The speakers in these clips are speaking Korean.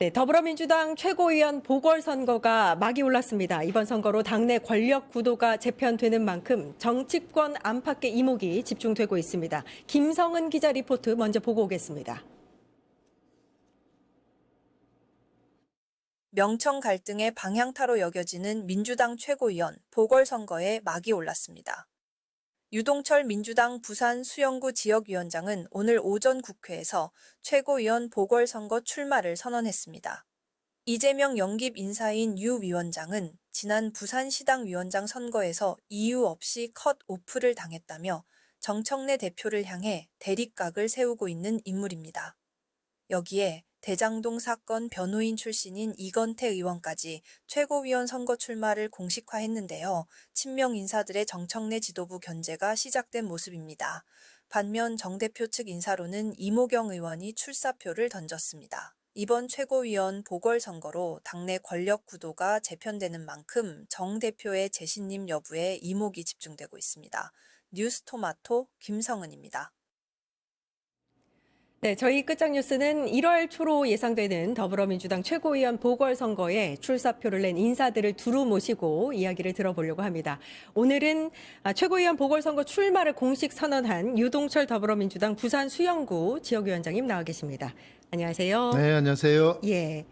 네, 더불어민주당 최고위원 보궐선거가 막이 올랐습니다. 이번 선거로 당내 권력 구도가 재편되는 만큼 정치권 안팎의 이목이 집중되고 있습니다. 김성은 기자 리포트 먼저 보고 오겠습니다. 명청 갈등의 방향타로 여겨지는 민주당 최고위원 보궐선거에 막이 올랐습니다. 유동철 민주당 부산 수영구 지역위원장은 오늘 오전 국회에서 최고위원 보궐선거 출마를 선언했습니다. 이재명 영입 인사인 유 위원장은 지난 부산시당 위원장 선거에서 이유 없이 컷 오프를 당했다며 정청래 대표를 향해 대립각을 세우고 있는 인물입니다. 여기에 대장동 사건 변호인 출신인 이건태 의원까지 최고위원 선거 출마를 공식화했는데요. 친명 인사들의 정청래 지도부 견제가 시작된 모습입니다. 반면 정 대표 측 인사로는 이모경 의원이 출사표를 던졌습니다. 이번 최고위원 보궐선거로 당내 권력 구도가 재편되는 만큼 정 대표의 재신임 여부에 이목이 집중되고 있습니다. 뉴스토마토 김성은입니다. 네, 저희 끝장 뉴스는 1월 초로 예상되는 더불어민주당 최고위원 보궐선거에 출사표를 낸 인사들을 두루 모시고 이야기를 들어보려고 합니다. 오늘은 아, 최고위원 보궐선거 출마를 공식 선언한 유동철 더불어민주당 부산 수영구 지역위원장님 나와 계십니다. 안녕하세요. 네, 안녕하세요. 예.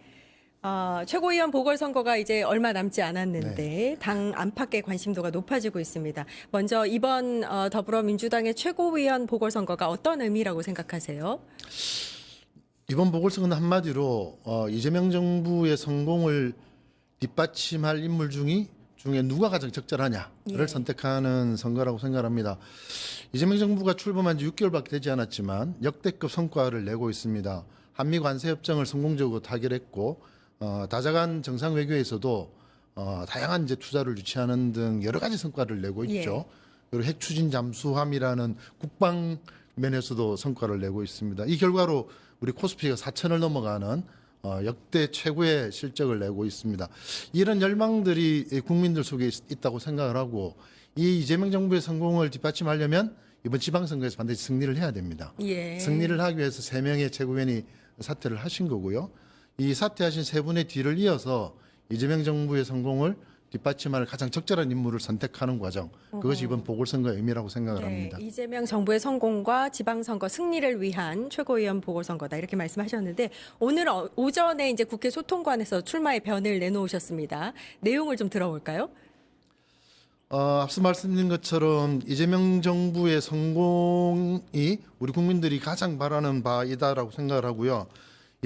어, 최고위원 보궐선거가 이제 얼마 남지 않았는데 당 안팎의 관심도가 높아지고 있습니다. 먼저 이번 어, 더불어민주당의 최고위원 보궐선거가 어떤 의미라고 생각하세요? 이번 보궐선거는 한마디로 어, 이재명 정부의 성공을 뒷받침할 인물 중이 중에 누가 가장 적절하냐를 예. 선택하는 선거라고 생각합니다. 이재명 정부가 출범한 지 6개월밖에 되지 않았지만 역대급 성과를 내고 있습니다. 한미 관세 협정을 성공적으로 타결했고 어, 다자간 정상 외교에서도 어, 다양한 이제 투자를 유치하는 등 여러 가지 성과를 내고 있죠. 그리고 핵 추진 잠수함이라는 국방 면에서도 성과를 내고 있습니다. 이 결과로 우리 코스피가 4천을 넘어가는 어, 역대 최고의 실적을 내고 있습니다. 이런 열망들이 이 국민들 속에 있- 있다고 생각을 하고 이 이재명 정부의 성공을 뒷받침하려면 이번 지방선거에서 반드시 승리를 해야 됩니다. 예. 승리를 하기 위해서 세 명의 최고위원이 사퇴를 하신 거고요. 이 사퇴하신 세 분의 뒤를 이어서 이재명 정부의 성공을 뒷받침할 가장 적절한 인물을 선택하는 과정. 그것이 이번 보궐선거의 의미라고 생각을 네, 합니다. 이재명 정부의 성공과 지방선거 승리를 위한 최고위원 보궐선거다 이렇게 말씀하셨는데 오늘 어- 오전에 이제 국회 소통관에서 출마의 변을 내놓으셨습니다. 내용을 좀 들어볼까요? 어, 앞서 말씀드린 것처럼 이재명 정부의 성공이 우리 국민들이 가장 바라는 바이다라고 생각을 하고요.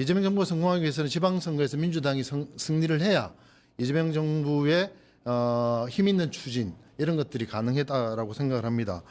이재명 정부가 성공하기 위해서는 지방선거에서 민주당이 성- 승리를 해야 이재명 정부의 어, 힘 있는 추진 이런 것들이 가능하다라고 생각을 합니다.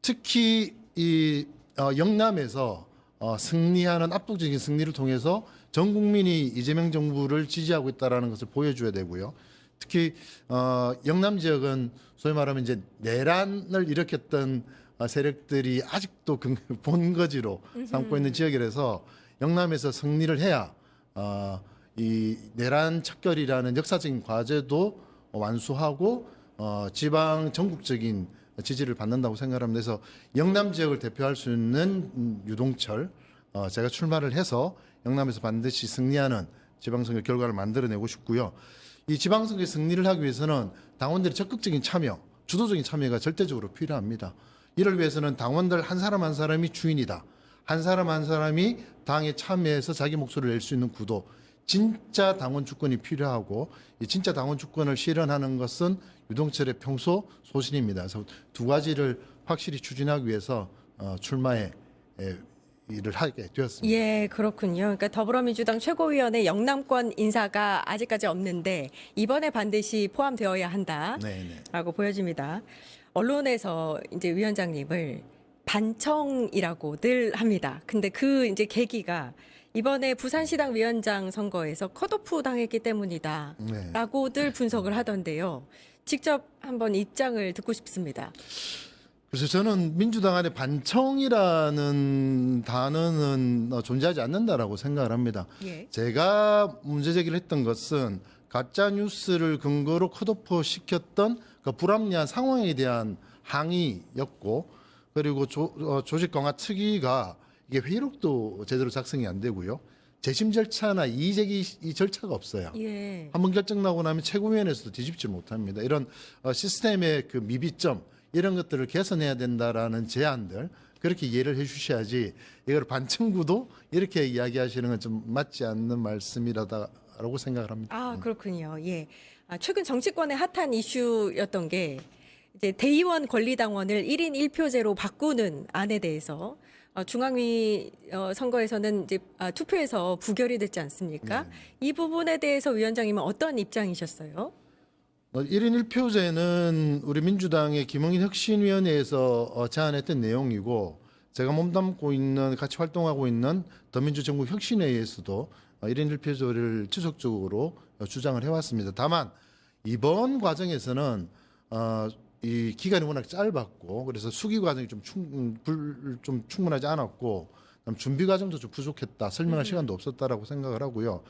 특히 이 어, 영남에서 어, 승리하는 압도적인 승리를 통해서 전 국민이 이재명 정부를 지지하고 있다라는 것을 보여줘야 되고요. 특히 어, 영남 지역은 소위 말하면 이제 내란을 일으켰던 어, 세력들이 아직도 근- 본거지로 삼고 있는 지역이라서 영남에서 승리를 해야 어, 이 내란 척결이라는 역사적인 과제도 완수하고 어, 지방 전국적인 지지를 받는다고 생각합니다. 그래서 영남 지역을 대표할 수 있는 음, 유동철 어, 제가 출마를 해서 영남에서 반드시 승리하는 지방선거 결과를 만들어내고 싶고요. 이 지방선거에 승리를 하기 위해서는 당원들의 적극적인 참여, 주도적인 참여가 절대적으로 필요합니다. 이를 위해서는 당원들 한 사람 한 사람이 주인이다. 한 사람 한 사람이 당에 참여해서 자기 목소리를 낼 수 있는 구도. 진짜 당원 주권이 필요하고 이 진짜 당원 주권을 실현하는 것은 유동철의 평소 소신입니다. 그래서 두 가지를 확실히 추진하기 위해서 어, 출마에 에, 일을 하게 되었습니다. 예, 그렇군요. 그러니까 더불어민주당 최고위원의 영남권 인사가 아직까지 없는데 이번에 반드시 포함되어야 한다. 네, 네. 라고 보여집니다. 언론에서 이제 위원장님을 반청이라고 늘 합니다. 근데 그 이제 계기가 이번에 부산시당 위원장 선거에서 컷오프 당했기 때문이다. 네. 라고들 분석을 하던데요. 직접 한번 입장을 듣고 싶습니다. 그래서 저는 민주당 안에 반청이라는 단어는 어, 존재하지 않는다라고 생각을 합니다. 예. 제가 문제 제기를 했던 것은 가짜 뉴스를 근거로 컷오프 시켰던 그 불합리한 상황에 대한 항의였고 그리고 조, 어, 조직 강화 특위가 이게 회의록도 제대로 작성이 안 되고요. 재심 절차나 이의제기 이 절차가 없어요. 예. 한번 결정 나고 나면 최고위원회에서도 뒤집지 못합니다. 이런 어, 시스템의 그 미비점 이런 것들을 개선해야 된다라는 제안들 그렇게 이해를 해주셔야지 이걸 반청구도 이렇게 이야기하시는 건 좀 맞지 않는 말씀이라고 생각을 합니다. 아, 그렇군요. 예. 아, 최근 정치권의 핫한 이슈였던 게 이제 대의원 권리당원을 1인 1표제로 바꾸는 안에 대해서 어, 중앙위 어, 선거에서는 이제 아, 투표에서 부결이 됐지 않습니까? 이 부분에 대해서 위원장님은 어떤 입장이셨어요? 어, 1인 1표제는 우리 민주당의 김영인 혁신위원회에서 어, 제안했던 내용이고 제가 몸담고 있는 같이 활동하고 있는 더민주 정부 혁신회에서도 어, 1인 1표제를 지속적으로 어, 주장을 해왔습니다. 다만 이번 과정에서는 어, 이 기간이 워낙 짧았고 그래서 수기 과정이 좀, 충, 불, 좀 충분하지 않았고 그다음 준비 과정도 좀 부족했다 설명할 시간도 없었다라고 생각을 하고요.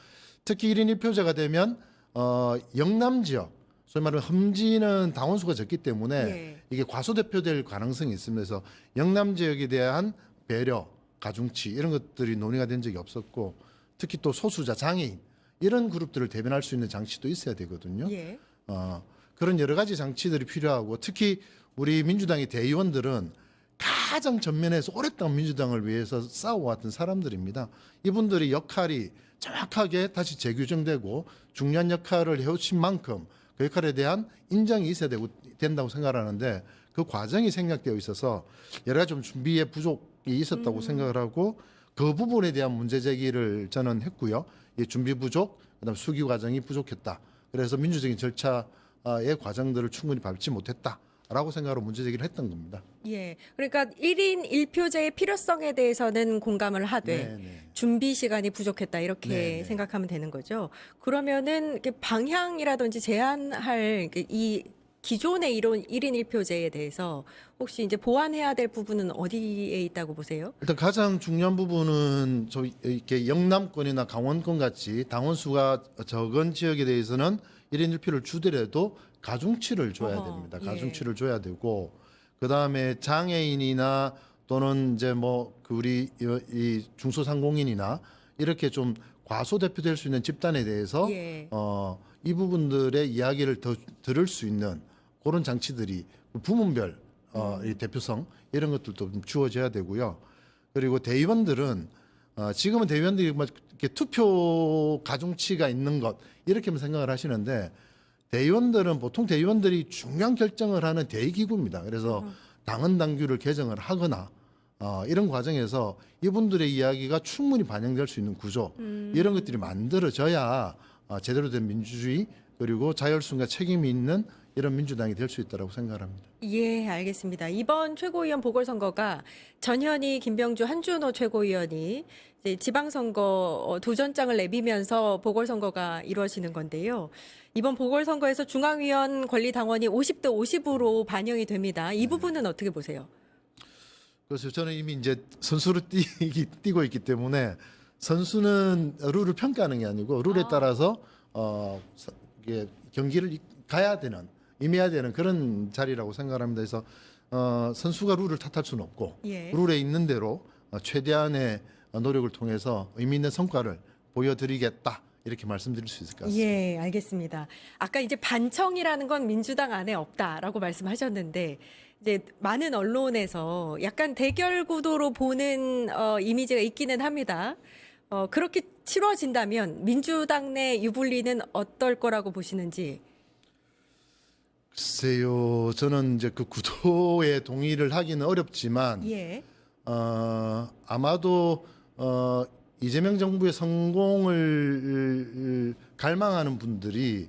특히 1인 1표제가 되면 어, 영남 지역 소위 말하면 험지는 당원수가 적기 때문에 예. 이게 과소대표될 가능성이. 그래서 영남 지역에 대한 배려, 가중치 이런 것들이 논의가 된 적이 없었고 특히 또 소수자, 장애인 이런 그룹들을 대변할 수 있는 장치도 있어야 되거든요. 예. 어, 그런 여러 가지 장치들이 필요하고 특히 우리 민주당의 대의원들은 가장 전면에서 오랫동안 민주당을 위해서 싸워왔던 사람들입니다. 이분들의 역할이 정확하게 다시 재규정되고 중요한 역할을 해오신 만큼 그 역할에 대한 인정이 있어야 되고 된다고 생각하는데 그 과정이 생략되어 있어서 여러 가지 좀 준비에 부족이 있었다고 생각을 하고 그 부분에 대한 문제 제기를 저는 했고요. 이 준비 부족, 그다음 수기 과정이 부족했다. 그래서 민주적인 절차 의 과정들을 충분히 밟지 못했다 라고 생각으로 문제 제기를 했던 겁니다. 예. 그러니까 1인 1표제의 필요성에 대해서는 공감을 하되 네, 네. 준비 시간이 부족했다 이렇게 네, 네. 생각하면 되는 거죠. 그러면은 방향이라든지 제한할 이렇게 이 기존의 이론 1인 1표제에 대해서 혹시 이제 보완해야 될 부분은 어디에 있다고 보세요? 일단 가장 중요한 부분은 저 이렇게 영남권이나 강원권 같이 당원 수가 적은 지역에 대해서는 1인 1표를 주더라도 가중치를 줘야 어허, 됩니다. 예. 가중치를 줘야 되고 그다음에 장애인이나 또는 이제 뭐그 우리 이- 이 중소상공인이나 이렇게 좀 과소 대표될 수 있는 집단에 대해서 예. 어, 이 부분들의 이야기를 더 들을 수 있는 그런 장치들이 부문별 어, 이 대표성 이런 것들도 좀 주어져야 되고요. 그리고 대의원들은 어, 지금은 대의원들이 뭐 이렇게 투표 가중치가 있는 것 이렇게만 생각을 하시는데 대의원들은 보통 대의원들이 중요한 결정을 하는 대의기구입니다. 그래서 당헌 당규를 개정을 하거나 어, 이런 과정에서 이분들의 이야기가 충분히 반영될 수 있는 구조 이런 것들이 만들어져야 어, 제대로 된 민주주의 그리고 자율성과 책임이 있는 이런 민주당이 될 수 있다고 생각을 합니다. 예, 알겠습니다. 이번 최고위원 보궐선거가 전현희, 김병주, 한준호 최고위원이 지방선거 어, 도전장을 내비면서 보궐선거가 이루어지는 건데요. 이번 보궐선거에서 중앙위원 권리당원이 50대 50으로 반영이 됩니다. 이 부분은 어떻게 보세요? 그래서 저는 이미 이제 선수로 뛰기, 뛰고 있기 때문에 선수는 룰을 평가하는 게 아니고 룰에 아. 따라서 어, 이게 경기를 이- 가야 되는 임해야 되는 그런 자리라고 생각합니다. 그래서 어, 선수가 룰을 탓할 수는 없고 예. 룰에 있는 대로 어, 최대한의 어, 노력을 통해서 의미 있는 성과를 보여드리겠다 이렇게 말씀드릴 수 있을 것 같습니다. 예, 알겠습니다. 아까 이제 반청이라는 건 민주당 안에 없다라고 말씀하셨는데 이제 많은 언론에서 약간 대결 구도로 보는 어, 이미지가 있기는 합니다. 어, 그렇게 치러진다면 민주당 내 유불리는 어떨 거라고 보시는지. 글쎄요, 저는 이제 그 구도에 동의를 하기는 어렵지만 예. 어, 아마도 어, 이재명 정부의 성공을 갈망하는 분들이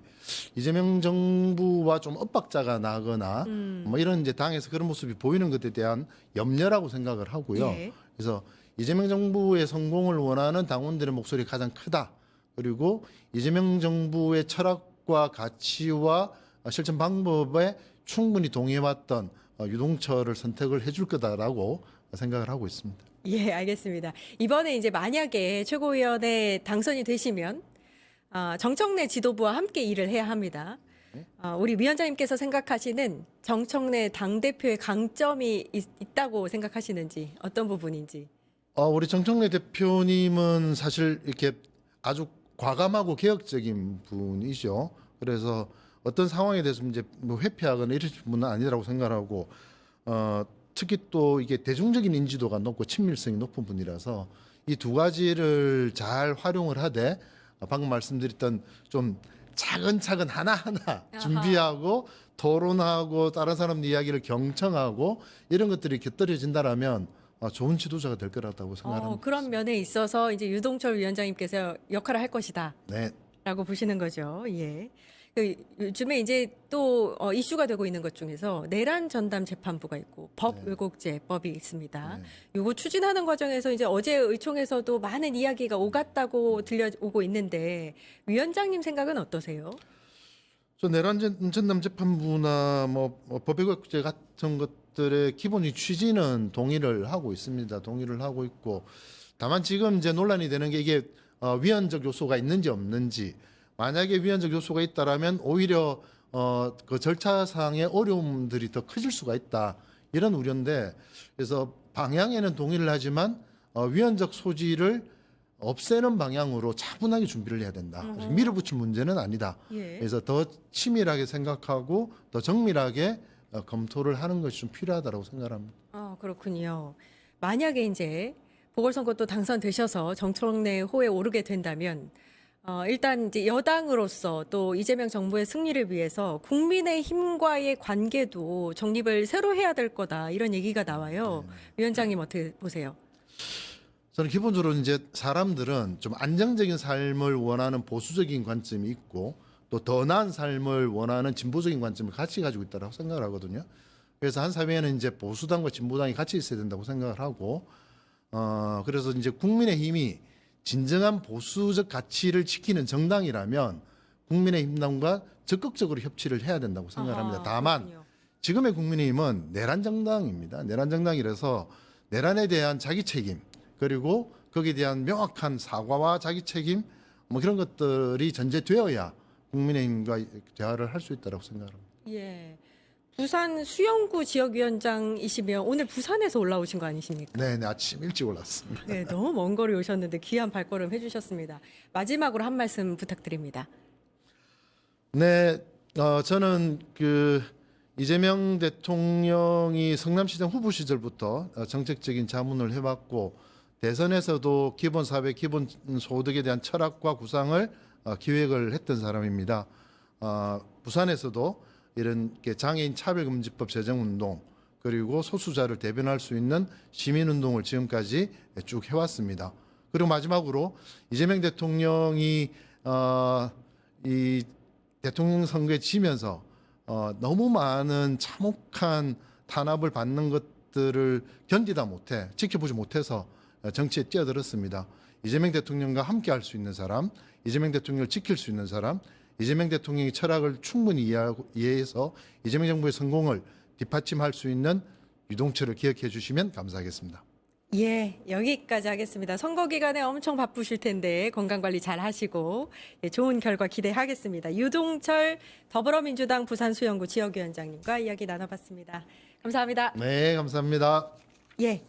이재명 정부와 좀 엇박자가 나거나 음. 뭐 이런 이제 당에서 그런 모습이 보이는 것에 대한 염려라고 생각을 하고요. 예. 그래서 이재명 정부의 성공을 원하는 당원들의 목소리가 가장 크다. 그리고 이재명 정부의 철학과 가치와 실천 방법에 충분히 동의해왔던 어, 유동철을 선택을 해줄 거다라고 생각을 하고 있습니다. 예, 알겠습니다. 이번에 이제 만약에 최고위원에 당선이 되시면 아, 정청래 지도부와 함께 일을 해야 합니다. 아, 우리 위원장님께서 생각하시는 정청래 당 대표의 강점이 있, 다고 생각하시는지 어떤 부분인지. 어, 우리 정청래 대표님은 사실 이렇게 아주 과감하고 개혁적인 분이죠. 그래서 어떤 상황에 대해서 이제 뭐 회피하거나 이럴 분은 아니라고 생각하고 어, 특히 또 이게 대중적인 인지도가 높고 친밀성이 높은 분이라서 이 두 가지를 잘 활용을 하되 어, 방금 말씀드렸던 좀 차근차근 하나하나 준비하고 토론하고 다른 사람 이야기를 경청하고 이런 것들이 곁들여진다라면 어, 좋은 지도자가 될 거라고 생각합니다. 어, 그런 면에 있어서 이제 유동철 위원장님께서 역할을 할 것이다. 네. 라고 보시는 거죠. 예. 그 요즘에 이제 또 어, 이슈가 되고 있는 것 중에서 내란 전담 재판부가 있고 법 네. 왜곡죄법이 있습니다. 네. 요거 추진하는 과정에서 이제 어제 의총에서도 많은 이야기가 오갔다고 들려오고 있는데 위원장님 생각은 어떠세요? 저 내란 전- 전담 재판부나 뭐, 뭐 법의 국제 같은 것들의 기본이 취지는 동의를 하고 있습니다. 동의를 하고 있고 다만 지금 이제 논란이 되는 게 이게 어, 위헌적 요소가 있는지 없는지 만약에 위헌적 요소가 있다라면 오히려 어, 그 절차상의 어려움들이 더 커질 수가 있다 이런 우려인데 그래서 방향에는 동의를 하지만 어, 위헌적 소지를 없애는 방향으로 차분하게 준비를 해야 된다. 그래서 밀어붙일 문제는 아니다. 예. 그래서 더 치밀하게 생각하고 더 정밀하게 어, 검토를 하는 것이 좀 필요하다고 생각합니다. 어, 그렇군요. 만약에 이제 보궐선거 또 당선되셔서 정청래 호에 오르게 된다면 어, 일단 이제 여당으로서 또 이재명 정부의 승리를 위해서 국민의 힘과의 관계도 정립을 새로 해야 될 거다 이런 얘기가 나와요. 위원장님 어떻게 보세요? 저는 기본적으로 이제 사람들은 좀 안정적인 삶을 원하는 보수적인 관점이 있고 또 더 나은 삶을 원하는 진보적인 관점을 같이 가지고 있다고 생각을 하거든요. 그래서 한 사회에는 이제 보수당과 진보당이 같이 있어야 된다고 생각을 하고 어 그래서 이제 국민의 힘이 진정한 보수적 가치를 지키는 정당이라면 국민의힘당과 적극적으로 협치를 해야 된다고 생각합니다. 아하, 다만 그렇군요. 지금의 국민의힘은 내란 정당입니다. 내란 정당이라서 내란에 대한 자기 책임 그리고 거기에 대한 명확한 사과와 자기 책임 뭐 그런 것들이 전제되어야 국민의힘과 대화를 할 수 있다고 생각합니다. 예. 부산 수영구 지역위원장이시면 오늘 부산에서 올라오신 거 아니십니까? 네, 네 아침 일찍 올랐습니다. 네, 너무 먼 거리 오셨는데 귀한 발걸음 해주셨습니다. 마지막으로 한 말씀 부탁드립니다. 네, 어, 저는 그 이재명 대통령이 성남시장 후보 시절부터 어, 정책적인 자문을 해왔고 대선에서도 기본 사회 기본 소득에 대한 철학과 구상을 어, 기획을 했던 사람입니다. 어, 부산에서도 이런 게 장애인 차별금지법 제정운동 그리고 소수자를 대변할 수 있는 시민운동을 지금까지 쭉 해왔습니다. 그리고 마지막으로 이재명 대통령이 어, 이 대통령 선거에 지면서 어, 너무 많은 참혹한 탄압을 받는 것들을 견디다 못해 지켜보지 못해서 어, 정치에 뛰어들었습니다. 이재명 대통령과 함께 할 수 있는 사람, 이재명 대통령을 지킬 수 있는 사람, 이재명 대통령의 철학을 충분히 이해하고, 이해해서 이재명 정부의 성공을 뒷받침할 수 있는 유동철을 기억해 주시면 감사하겠습니다. 예, 여기까지 하겠습니다. 선거 기간에 엄청 바쁘실 텐데 건강 관리 잘 하시고 예, 좋은 결과 기대하겠습니다. 유동철 더불어민주당 부산 수영구 지역위원장님과 이야기 나눠봤습니다. 감사합니다. 네, 감사합니다. 예,